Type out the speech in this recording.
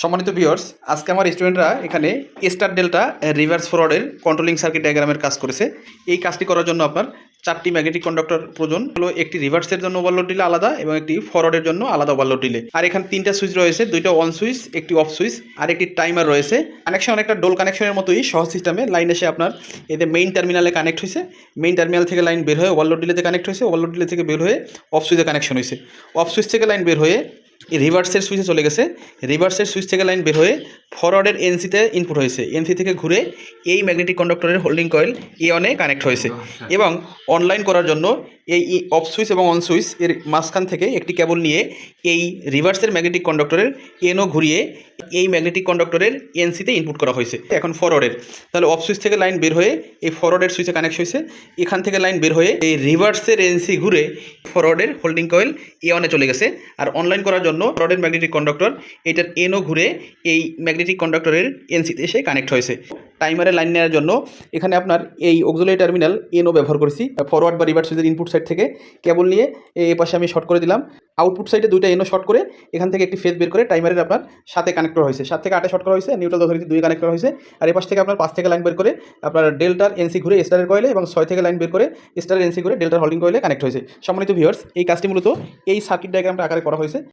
সম্মানিত ভিওর্স আজকে আমার স্টুডেন্টরা এখানে স্টার ডেল্টা রিভার্স ফরওয়ার্ডের কন্ট্রোলিং সার্কিট ডায়াগ্রামের কাজ করেছে। এই কাজটি করার জন্য আপনার চারটি ম্যাগনেটিক কন্ডাক্টর প্রয়োজন। হলো একটি রিভার্সের জন্য ওভারলোড ডিলে আলাদা এবং একটি ফরওয়ার্ডের জন্য আলাদা ওভারলোড ডিলে আর এখানে তিনটা সুইচ রয়েছে, দুইটা অন সুইচ একটি অফ সুইচ আর একটি টাইমার রয়েছে। কানেকশন অনেকটা ডোল কানেকশনের মতোই সহজ সিস্টেমে লাইন এসে আপনার এতে মেইন টার্মিনালে কানেক্ট হয়েছে। মেইন টার্মিনাল থেকে লাইন বের হয়ে ওভারলোড ডিলেতে কানেক্ট হয়েছে ওভারলোড ডিলে থেকে বের হয়ে অফ সুইচে কানেকশন হয়েছে। অফ সুইচ থেকে লাইন বের হয়ে রিভার্সের সুইচে চলে গেছে। রিভার্সের সুইচ থেকে লাইন বের হয়ে ফরওয়ার্ডের এনসিতে ইনপুট হয়েছে। এনসি থেকে ঘুরে এই ম্যাগনেটিক কন্ডাক্টরের হোল্ডিং কয়েল এ অনে কানেক্ট হয়েছে। এবং অনলাইন করার জন্য এই অফ সুইচ এবং অন সুইচ এর মাঝখান থেকে একটি কেবল নিয়ে এই রিভার্সের ম্যাগনেটিক কন্ডাক্টরের এনও ঘুরিয়ে এই ম্যাগনেটিক কন্ডাক্টরের এনসিতে ইনপুট করা হয়েছে। এখন ফরওয়ার্ডের তাহলে অফ সুইচ থেকে লাইন বের হয়ে এই ফরওয়ার্ডের সুইচে কানেক্ট হয়েছে। এখান থেকে লাইন বের হয়ে এই রিভার্সের এনসি ঘুরে ফরওয়ার্ডের হোল্ডিং কয়েল এ অনে চলে গেছে। আর অনলাইন করার জন্য ফরওয়ার্ডের ম্যাগনেটিক কন্ডাক্টর, এটার এনও ঘুরে এই ম্যাগনেটিক কন্ডাক্টরের এনসিতে এসে কানেক্ট হয়েছে। টাইমারের লাইন নেওয়ার জন্য এখানে আপনার এই অক্সুলারি টার্মিনাল এনও ব্যবহার করেছি। ফরওয়ার্ড বা রিভার্স সুইচের ইনপুট সাইড থেকে কেবল নিয়ে এই পাশে আমি শর্ট করে দিলাম আউটপুট সাইডে দুইটা এনও শর্ট করে এখান থেকে একটি ফেজ বের করে টাইমারের আপনার সাথে কানেক্ট করা হয়েছে। সাত থেকে আটে শর্ট করা হয়েছে নিউট্রাল দশমিক দুই কানেক্ট করা হয়েছে। আর এই পাশ থেকে আপনার পাঁচ থেকে লাইন বের করে আপনার ডেল্টার এনসি ঘুরে স্টারের কয়েলে এবং ছয় থেকে লাইন বের করে স্টারের এনসি ঘুরে ডেল্টার হোল্ডিং কয়েলে কানেক্ট হয়েছে। সম্মানিত ভিউয়ার্স এই কাজটি মূলত এই সার্কিট ডায়াগ্রামটা আকারে করা হয়েছে।